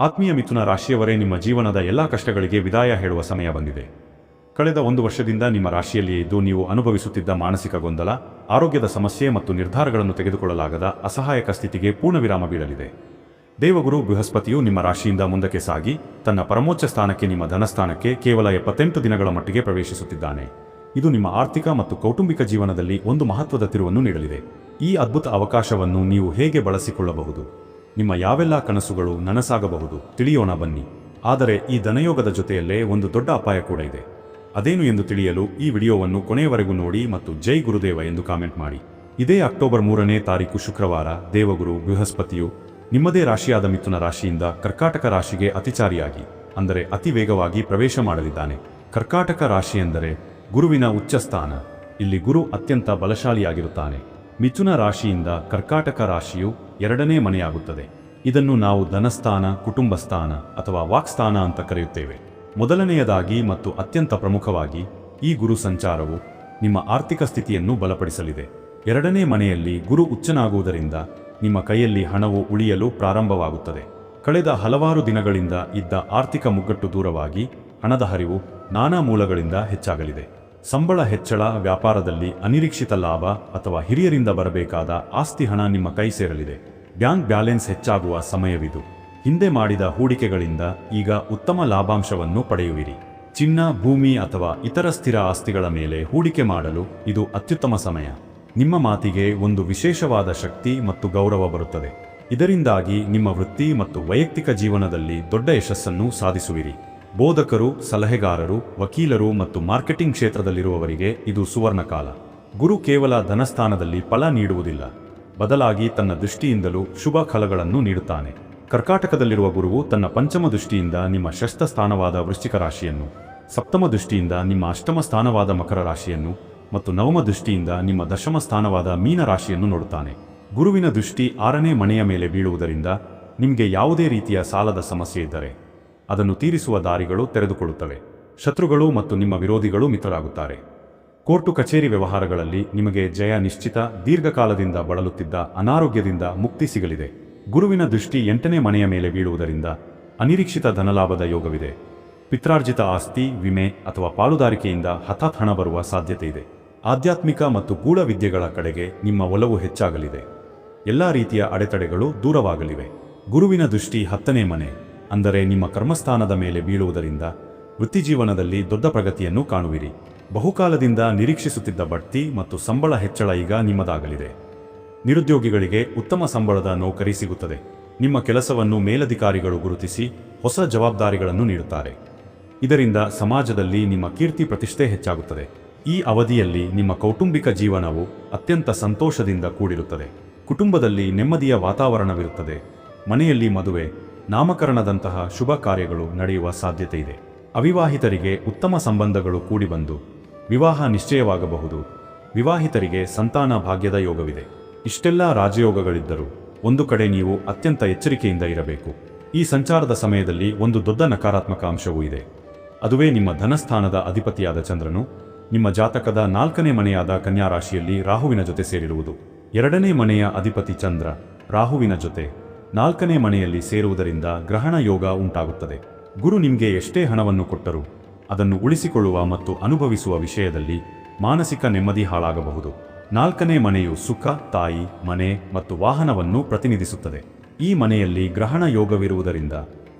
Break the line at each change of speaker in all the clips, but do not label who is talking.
ಆತ್ಮೀಯ ಮಿಥುನ ರಾಶಿಯವರೇ, ನಿಮ್ಮ ಜೀವನದ ಎಲ್ಲ ಕಷ್ಟಗಳಿಗೆ ವಿದಾಯ ಹೇಳುವ ಸಮಯ ಬಂದಿದೆ. ಕಳೆದ ಒಂದು ವರ್ಷದಿಂದ ನಿಮ್ಮ ರಾಶಿಯಲ್ಲಿಯೇ ಇದ್ದು ನೀವು ಅನುಭವಿಸುತ್ತಿದ್ದ ಮಾನಸಿಕ ಗೊಂದಲ, ಆರೋಗ್ಯದ ಸಮಸ್ಯೆ ಮತ್ತು ನಿರ್ಧಾರಗಳನ್ನು ತೆಗೆದುಕೊಳ್ಳಲಾಗದ ಅಸಹಾಯಕ ಸ್ಥಿತಿಗೆ ಪೂರ್ಣ ವಿರಾಮ ಬೀಳಲಿದೆ. ದೇವಗುರು ಬೃಹಸ್ಪತಿಯು ನಿಮ್ಮ ರಾಶಿಯಿಂದ ಮುಂದಕ್ಕೆ ಸಾಗಿ, ತನ್ನ ಪರಮೋಚ್ಚ ಸ್ಥಾನಕ್ಕೆ ನಿಮ್ಮ ಧನಸ್ಥಾನಕ್ಕೆ ಕೇವಲ ಎಪ್ಪತ್ತೆಂಟು ದಿನಗಳ ಮಟ್ಟಿಗೆ ಪ್ರವೇಶಿಸುತ್ತಿದ್ದಾನೆ. ಇದು ನಿಮ್ಮ ಆರ್ಥಿಕ ಮತ್ತು ಕೌಟುಂಬಿಕ ಜೀವನದಲ್ಲಿ ಒಂದು ಮಹತ್ವದ ತಿರುವನ್ನು ನೀಡಲಿದೆ. ಈ ಅದ್ಭುತ ಅವಕಾಶವನ್ನು ನೀವು ಹೇಗೆ ಬಳಸಿಕೊಳ್ಳಬಹುದು? ನಿಮ್ಮ ಯಾವೆಲ್ಲ ಕನಸುಗಳು ನನಸಾಗಬಹುದು ತಿಳಿಯೋಣ ಬನ್ನಿ. ಆದರೆ ಈ ಧನಯೋಗದ ಜೊತೆಯಲ್ಲೇ ಒಂದು ದೊಡ್ಡ ಅಪಾಯ ಕೂಡ ಇದೆ. ಅದೇನು ಎಂದು ತಿಳಿಯಲು ಈ ವಿಡಿಯೋವನ್ನು ಕೊನೆಯವರೆಗೂ ನೋಡಿ ಮತ್ತು ಜೈ ಗುರುದೇವ ಎಂದು ಕಾಮೆಂಟ್ ಮಾಡಿ. ಇದೇ ಅಕ್ಟೋಬರ್ ಮೂರನೇ ತಾರೀಕು ಶುಕ್ರವಾರ ದೇವಗುರು ಬೃಹಸ್ಪತಿಯು ನಿಮ್ಮದೇ ರಾಶಿಯಾದ ಮಿಥುನ ರಾಶಿಯಿಂದ ಕರ್ಕಾಟಕ ರಾಶಿಗೆ ಅತಿಚಾರಿಯಾಗಿ, ಅಂದರೆ ಅತಿ ವೇಗವಾಗಿ ಪ್ರವೇಶ ಮಾಡಲಿದ್ದಾನೆ. ಕರ್ಕಾಟಕ ರಾಶಿ ಎಂದರೆ ಗುರುವಿನ ಉಚ್ಚ ಸ್ಥಾನ. ಇಲ್ಲಿ ಗುರು ಅತ್ಯಂತ ಬಲಶಾಲಿಯಾಗಿರುತ್ತಾನೆ. ಮಿಥುನ ರಾಶಿಯಿಂದ ಕರ್ಕಾಟಕ ರಾಶಿಯು ಎರಡನೇ ಮನೆಯಾಗುತ್ತದೆ. ಇದನ್ನು ನಾವು ಧನಸ್ಥಾನ, ಕುಟುಂಬಸ್ಥಾನ ಅಥವಾ ವಾಕ್ಸ್ಥಾನ ಅಂತ ಕರೆಯುತ್ತೇವೆ. ಮೊದಲನೆಯದಾಗಿ ಮತ್ತು ಅತ್ಯಂತ ಪ್ರಮುಖವಾಗಿ ಈ ಗುರು ಸಂಚಾರವು ನಿಮ್ಮ ಆರ್ಥಿಕ ಸ್ಥಿತಿಯನ್ನು ಬಲಪಡಿಸಲಿದೆ. ಎರಡನೇ ಮನೆಯಲ್ಲಿ ಗುರು ಉಚ್ಚನಾಗುವುದರಿಂದ ನಿಮ್ಮ ಕೈಯಲ್ಲಿ ಹಣವು ಉಳಿಯಲು ಪ್ರಾರಂಭವಾಗುತ್ತದೆ. ಕಳೆದ ಹಲವಾರು ದಿನಗಳಿಂದ ಇದ್ದ ಆರ್ಥಿಕ ಮುಗ್ಗಟ್ಟು ದೂರವಾಗಿ ಹಣದ ಹರಿವು ನಾನಾ ಮೂಲಗಳಿಂದ ಹೆಚ್ಚಾಗಲಿದೆ. ಸಂಬಳ ಹೆಚ್ಚಳ, ವ್ಯಾಪಾರದಲ್ಲಿ ಅನಿರೀಕ್ಷಿತ ಲಾಭ ಅಥವಾ ಹಿರಿಯರಿಂದ ಬರಬೇಕಾದ ಆಸ್ತಿ ಹಣ ನಿಮ್ಮ ಕೈ ಸೇರಲಿದೆ. ಬ್ಯಾಂಕ್ ಬ್ಯಾಲೆನ್ಸ್ ಹೆಚ್ಚಾಗುವ ಸಮಯವಿದು. ಹಿಂದೆ ಮಾಡಿದ ಹೂಡಿಕೆಗಳಿಂದ ಈಗ ಉತ್ತಮ ಲಾಭಾಂಶವನ್ನು ಪಡೆಯುವಿರಿ. ಚಿನ್ನ, ಭೂಮಿ ಅಥವಾ ಇತರ ಸ್ಥಿರ ಆಸ್ತಿಗಳ ಮೇಲೆ ಹೂಡಿಕೆ ಮಾಡಲು ಇದು ಅತ್ಯುತ್ತಮ ಸಮಯ. ನಿಮ್ಮ ಮಾತಿಗೆ ಒಂದು ವಿಶೇಷವಾದ ಶಕ್ತಿ ಮತ್ತು ಗೌರವ ಬರುತ್ತದೆ. ಇದರಿಂದಾಗಿ ನಿಮ್ಮ ವೃತ್ತಿ ಮತ್ತು ವೈಯಕ್ತಿಕ ಜೀವನದಲ್ಲಿ ದೊಡ್ಡ ಯಶಸ್ಸನ್ನು ಸಾಧಿಸುವಿರಿ. ಬೋಧಕರು, ಸಲಹೆಗಾರರು, ವಕೀಲರು ಮತ್ತು ಮಾರ್ಕೆಟಿಂಗ್ ಕ್ಷೇತ್ರದಲ್ಲಿರುವವರಿಗೆ ಇದು ಸುವರ್ಣಕಾಲ. ಗುರು ಕೇವಲ ಧನಸ್ಥಾನದಲ್ಲಿ ಫಲ ನೀಡುವುದಿಲ್ಲ. ಬದಲಾಗಿ ತನ್ನ ದೃಷ್ಟಿಯಿಂದಲೂ ಶುಭ ಫಲಗಳನ್ನು ನೀಡುತ್ತಾನೆ. ಕರ್ಕಾಟಕದಲ್ಲಿರುವ ಗುರುವು ತನ್ನ ಪಂಚಮ ದೃಷ್ಟಿಯಿಂದ ನಿಮ್ಮ ಷಷ್ಠ ಸ್ಥಾನವಾದ ವೃಶ್ಚಿಕ ರಾಶಿಯನ್ನು, ಸಪ್ತಮ ದೃಷ್ಟಿಯಿಂದ ನಿಮ್ಮ ಅಷ್ಟಮ ಸ್ಥಾನವಾದ ಮಕರ ರಾಶಿಯನ್ನು ಮತ್ತು ನವಮ ದೃಷ್ಟಿಯಿಂದ ನಿಮ್ಮ ದಶಮ ಸ್ಥಾನವಾದ ಮೀನ ರಾಶಿಯನ್ನು ನೋಡುತ್ತಾನೆ. ಗುರುವಿನ ದೃಷ್ಟಿ ಆರನೇ ಮನೆಯ ಮೇಲೆ ಬೀಳುವುದರಿಂದ ನಿಮಗೆ ಯಾವುದೇ ರೀತಿಯ ಸಾಲದ ಸಮಸ್ಯೆ ಇದ್ದರೆ ಅದನ್ನು ತೀರಿಸುವ ದಾರಿಗಳು ತೆರೆದುಕೊಳ್ಳುತ್ತವೆ. ಶತ್ರುಗಳು ಮತ್ತು ನಿಮ್ಮ ವಿರೋಧಿಗಳು ಮಿತ್ರರಾಗುತ್ತಾರೆ. ಕೋರ್ಟು ಕಚೇರಿ ವ್ಯವಹಾರಗಳಲ್ಲಿ ನಿಮಗೆ ಜಯ ನಿಶ್ಚಿತ, ದೀರ್ಘಕಾಲದಿಂದ ಬಳಲುತ್ತಿದ್ದ, ಅನಾರೋಗ್ಯದಿಂದ ಮುಕ್ತಿ ಸಿಗಲಿದೆ. ಗುರುವಿನ ದೃಷ್ಟಿ ಎಂಟನೇ ಮನೆಯ ಮೇಲೆ ಬೀಳುವುದರಿಂದ ಅನಿರೀಕ್ಷಿತ ಧನಲಾಭದ ಯೋಗವಿದೆ. ಪಿತ್ರಾರ್ಜಿತ ಆಸ್ತಿ, ವಿಮೆ ಅಥವಾ ಪಾಲುದಾರಿಕೆಯಿಂದ ಹಠಾತ್ ಹಣ ಬರುವ ಸಾಧ್ಯತೆ ಇದೆ ಆಧ್ಯಾತ್ಮಿಕ ಮತ್ತು ಗೂಢ ವಿದ್ಯೆಗಳ ಕಡೆಗೆ ನಿಮ್ಮ ಒಲವು ಹೆಚ್ಚಾಗಲಿದೆ. ಎಲ್ಲ ರೀತಿಯ ಅಡೆತಡೆಗಳು ದೂರವಾಗಲಿವೆ. ಗುರುವಿನ ದೃಷ್ಟಿ ಹತ್ತನೇ ಮನೆ, ಅಂದರೆ ನಿಮ್ಮ ಕರ್ಮಸ್ಥಾನದ ಮೇಲೆ ಬೀಳುವುದರಿಂದ ವೃತ್ತಿಜೀವನದಲ್ಲಿ ದೊಡ್ಡ ಪ್ರಗತಿಯನ್ನು ಕಾಣುವಿರಿ. ಬಹುಕಾಲದಿಂದ ನಿರೀಕ್ಷಿಸುತ್ತಿದ್ದ ಬಡ್ತಿ ಮತ್ತು ಸಂಬಳ ಹೆಚ್ಚಳ ಈಗ ನಿಮ್ಮದಾಗಲಿದೆ. ನಿರುದ್ಯೋಗಿಗಳಿಗೆ ಉತ್ತಮ ಸಂಬಳದ ನೌಕರಿ ಸಿಗುತ್ತದೆ. ನಿಮ್ಮ ಕೆಲಸವನ್ನು ಮೇಲಧಿಕಾರಿಗಳು ಗುರುತಿಸಿ ಹೊಸ ಜವಾಬ್ದಾರಿಗಳನ್ನು ನೀಡುತ್ತಾರೆ. ಇದರಿಂದ ಸಮಾಜದಲ್ಲಿ ನಿಮ್ಮ ಕೀರ್ತಿ ಪ್ರತಿಷ್ಠೆ ಹೆಚ್ಚಾಗುತ್ತದೆ. ಈ ಅವಧಿಯಲ್ಲಿ ನಿಮ್ಮ ಕೌಟುಂಬಿಕ ಜೀವನವು ಅತ್ಯಂತ ಸಂತೋಷದಿಂದ ಕೂಡಿರುತ್ತದೆ. ಕುಟುಂಬದಲ್ಲಿ ನೆಮ್ಮದಿಯ ವಾತಾವರಣವಿರುತ್ತದೆ. ಮನೆಯಲ್ಲಿ ಮದುವೆ, ನಾಮಕರಣದಂತಹ ಶುಭ ಕಾರ್ಯಗಳು ನಡೆಯುವ ಸಾಧ್ಯತೆ ಇದೆ. ಅವಿವಾಹಿತರಿಗೆ ಉತ್ತಮ ಸಂಬಂಧಗಳು ಕೂಡಿಬಂದು ವಿವಾಹ ನಿಶ್ಚಯವಾಗಬಹುದು. ವಿವಾಹಿತರಿಗೆ ಸಂತಾನ ಭಾಗ್ಯದ ಯೋಗವಿದೆ. ಇಷ್ಟೆಲ್ಲ ರಾಜಯೋಗಗಳಿದ್ದರೂ ಒಂದು ಕಡೆ ನೀವು ಅತ್ಯಂತ ಎಚ್ಚರಿಕೆಯಿಂದ ಇರಬೇಕು. ಈ ಸಂಚಾರದ ಸಮಯದಲ್ಲಿ ಒಂದು ದೊಡ್ಡ ನಕಾರಾತ್ಮಕ ಅಂಶವೂ ಇದೆ. ಅದುವೇ ನಿಮ್ಮ ಧನಸ್ಥಾನದ ಅಧಿಪತಿಯಾದ ಚಂದ್ರನು ನಿಮ್ಮ ಜಾತಕದ ನಾಲ್ಕನೇ ಮನೆಯಾದ ಕನ್ಯಾ ರಾಶಿಯಲ್ಲಿ ರಾಹುವಿನ ಜೊತೆ ಸೇರಿರುವುದು. ಎರಡನೇ ಮನೆಯ ಅಧಿಪತಿ ಚಂದ್ರ ರಾಹುವಿನ ಜೊತೆ ನಾಲ್ಕನೇ ಮನೆಯಲ್ಲಿ ಸೇರುವುದರಿಂದ ಗ್ರಹಣ ಯೋಗ ಉಂಟಾಗುತ್ತದೆ. ಗುರು ನಿಮಗೆ ಎಷ್ಟೇ ಹಣವನ್ನು ಕೊಟ್ಟರೂ ಅದನ್ನು ಉಳಿಸಿಕೊಳ್ಳುವ ಮತ್ತು ಅನುಭವಿಸುವ ವಿಷಯದಲ್ಲಿ ಮಾನಸಿಕ ನೆಮ್ಮದಿ ಹಾಳಾಗಬಹುದು. ನಾಲ್ಕನೇ ಮನೆಯು ಸುಖ, ತಾಯಿ, ಮನೆ ಮತ್ತು ವಾಹನವನ್ನು ಪ್ರತಿನಿಧಿಸುತ್ತದೆ. ಈ ಮನೆಯಲ್ಲಿ ಗ್ರಹಣ ಯೋಗವಿರುವುದರಿಂದ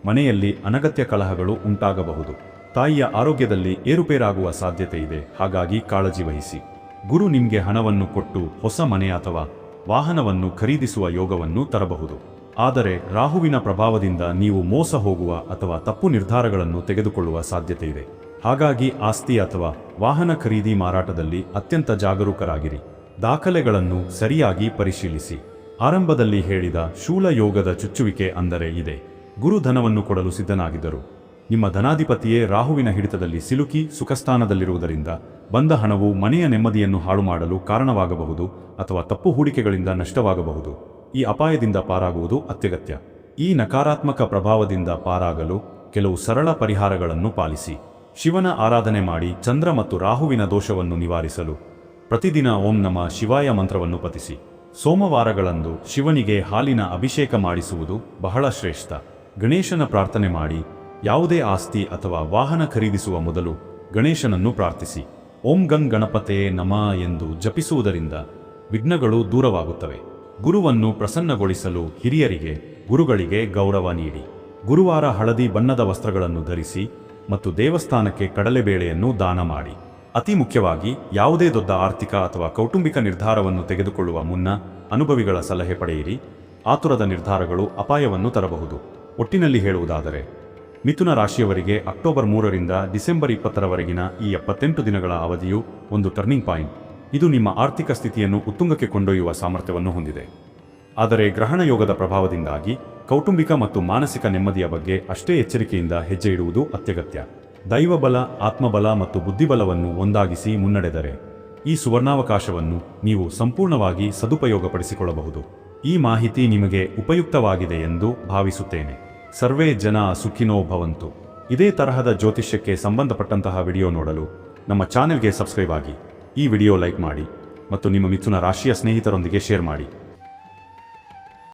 ಮನೆಯಲ್ಲಿ ಅನಗತ್ಯ ಕಲಹಗಳು ಉಂಟಾಗಬಹುದು. ತಾಯಿಯ ಆರೋಗ್ಯದಲ್ಲಿ ಏರುಪೇರಾಗುವ ಸಾಧ್ಯತೆ ಇದೆ. ಹಾಗಾಗಿ ಕಾಳಜಿ ವಹಿಸಿ. ಗುರು ನಿಮಗೆ ಹಣವನ್ನು ಕೊಟ್ಟು ಹೊಸ ಮನೆ ಅಥವಾ ವಾಹನವನ್ನು ಖರೀದಿಸುವ ಯೋಗವನ್ನು ತರಬಹುದು. ಆದರೆ ರಾಹುವಿನ ಪ್ರಭಾವದಿಂದ ನೀವು ಮೋಸ ಹೋಗುವ ಅಥವಾ ತಪ್ಪು ನಿರ್ಧಾರಗಳನ್ನು ತೆಗೆದುಕೊಳ್ಳುವ ಸಾಧ್ಯತೆ ಇದೆ ಹಾಗಾಗಿ ಆಸ್ತಿ ಅಥವಾ ವಾಹನ ಖರೀದಿ ಮಾರಾಟದಲ್ಲಿ ಅತ್ಯಂತ ಜಾಗರೂಕರಾಗಿರಿ. ದಾಖಲೆಗಳನ್ನು ಸರಿಯಾಗಿ ಪರಿಶೀಲಿಸಿ. ಆರಂಭದಲ್ಲಿ ಹೇಳಿದ ಶೂಲ ಯೋಗದ ಚುಚ್ಚುವಿಕೆ ಅಂದರೆ ಇದೆ. ಗುರು ಧನವನ್ನು ಕೊಡಲು ಸಿದ್ಧನಾಗಿದ್ದರು. ನಿಮ್ಮ ಧನಾಧಿಪತಿಯೇ ರಾಹುವಿನ ಹಿಡಿತದಲ್ಲಿ ಸಿಲುಕಿ ಸುಖಸ್ಥಾನದಲ್ಲಿರುವುದರಿಂದ ಬಂದ ಹಣವು ಮನೆಯ ನೆಮ್ಮದಿಯನ್ನು ಹಾಳು ಮಾಡಲು ಕಾರಣವಾಗಬಹುದು ಅಥವಾ ತಪ್ಪು ಹೂಡಿಕೆಗಳಿಂದ ನಷ್ಟವಾಗಬಹುದು. ಈ ಅಪಾಯದಿಂದ ಪಾರಾಗುವುದು ಅತ್ಯಗತ್ಯ. ಈ ನಕಾರಾತ್ಮಕ ಪ್ರಭಾವದಿಂದ ಪಾರಾಗಲು ಕೆಲವು ಸರಳ ಪರಿಹಾರಗಳನ್ನು ಪಾಲಿಸಿ. ಶಿವನ ಆರಾಧನೆ ಮಾಡಿ ಚಂದ್ರ ಮತ್ತು ರಾಹುವಿನ ದೋಷವನ್ನು ನಿವಾರಿಸಲು ಪ್ರತಿದಿನ ಓಂ ನಮ ಶಿವಾಯ ಮಂತ್ರವನ್ನು ಪತಿಸಿ ಸೋಮವಾರಗಳಂದು ಶಿವನಿಗೆ ಹಾಲಿನ ಅಭಿಷೇಕ ಮಾಡಿಸುವುದು ಬಹಳ ಶ್ರೇಷ್ಠ. ಗಣೇಶನ ಪ್ರಾರ್ಥನೆ ಮಾಡಿ ಯಾವುದೇ ಆಸ್ತಿ ಅಥವಾ ವಾಹನ ಖರೀದಿಸುವ ಮೊದಲು ಗಣೇಶನನ್ನು ಪ್ರಾರ್ಥಿಸಿ. ಓಂ ಗಂಗ್ ಗಣಪತೇ ನಮ ಎಂದು ಜಪಿಸುವುದರಿಂದ ವಿಘ್ನಗಳು ದೂರವಾಗುತ್ತವೆ. ಗುರುವನ್ನು ಪ್ರಸನ್ನಗೊಳಿಸಲು ಹಿರಿಯರಿಗೆ, ಗುರುಗಳಿಗೆ ಗೌರವ ನೀಡಿ. ಗುರುವಾರ ಹಳದಿ ಬಣ್ಣದ ವಸ್ತ್ರಗಳನ್ನು ಧರಿಸಿ ಮತ್ತು ದೇವಸ್ಥಾನಕ್ಕೆ ಕಡಲೆಬೇಳೆಯನ್ನು ದಾನ ಮಾಡಿ. ಅತಿ ಮುಖ್ಯವಾಗಿ ಯಾವುದೇ ದೊಡ್ಡ ಆರ್ಥಿಕ ಅಥವಾ ಕೌಟುಂಬಿಕ ನಿರ್ಧಾರವನ್ನು ತೆಗೆದುಕೊಳ್ಳುವ ಮುನ್ನ ಅನುಭವಿಗಳ ಸಲಹೆ ಪಡೆಯಿರಿ. ಆತುರದ ನಿರ್ಧಾರಗಳು ಅಪಾಯವನ್ನು ತರಬಹುದು. ಒಟ್ಟಿನಲ್ಲಿ ಹೇಳುವುದಾದರೆ, ಮಿಥುನ ರಾಶಿಯವರಿಗೆ ಅಕ್ಟೋಬರ್ ಮೂರರಿಂದ ಡಿಸೆಂಬರ್ ಇಪ್ಪತ್ತರವರೆಗಿನ ಈ ಎಪ್ಪತ್ತೆಂಟು ದಿನಗಳ ಅವಧಿಯು ಒಂದು ಟರ್ನಿಂಗ್ ಪಾಯಿಂಟ್ ಇದು ನಿಮ್ಮ ಆರ್ಥಿಕ ಸ್ಥಿತಿಯನ್ನು ಉತ್ತುಂಗಕ್ಕೆ ಕೊಂಡೊಯ್ಯುವ ಸಾಮರ್ಥ್ಯವನ್ನು ಹೊಂದಿದೆ. ಆದರೆ ಗ್ರಹಣ ಯೋಗದ ಪ್ರಭಾವದಿಂದಾಗಿ ಕೌಟುಂಬಿಕ ಮತ್ತು ಮಾನಸಿಕ ನೆಮ್ಮದಿಯ ಬಗ್ಗೆ ಅಷ್ಟೇ ಎಚ್ಚರಿಕೆಯಿಂದ ಹೆಜ್ಜೆ ಇಡುವುದು ಅತ್ಯಗತ್ಯ. ದೈವಬಲ, ಆತ್ಮಬಲ ಮತ್ತು ಬುದ್ಧಿಬಲವನ್ನು ಒಂದಾಗಿಸಿ ಮುನ್ನಡೆದರೆ ಈ ಸುವರ್ಣಾವಕಾಶವನ್ನು ನೀವು ಸಂಪೂರ್ಣವಾಗಿ ಸದುಪಯೋಗಪಡಿಸಿಕೊಳ್ಳಬಹುದು. ಈ ಮಾಹಿತಿ ನಿಮಗೆ ಉಪಯುಕ್ತವಾಗಿದೆ ಎಂದು ಭಾವಿಸುತ್ತೇನೆ. ಸರ್ವೇ ಜನ ಸುಖಿನೋ ಭವಂತು. ಇದೇ ತರಹದ ಜ್ಯೋತಿಷ್ಯಕ್ಕೆ ಸಂಬಂಧಪಟ್ಟಂತಹ ವಿಡಿಯೋ ನೋಡಲು ನಮ್ಮ ಚಾನೆಲ್ಗೆ ಸಬ್ಸ್ಕ್ರೈಬ್ ಆಗಿ. ಈ ವಿಡಿಯೋ ಲೈಕ್ ಮಾಡಿ ಮತ್ತು ನಿಮ್ಮ ಮಿಥುನ ರಾಶಿಯ ಸ್ನೇಹಿತರೊಂದಿಗೆ ಶೇರ್ ಮಾಡಿ.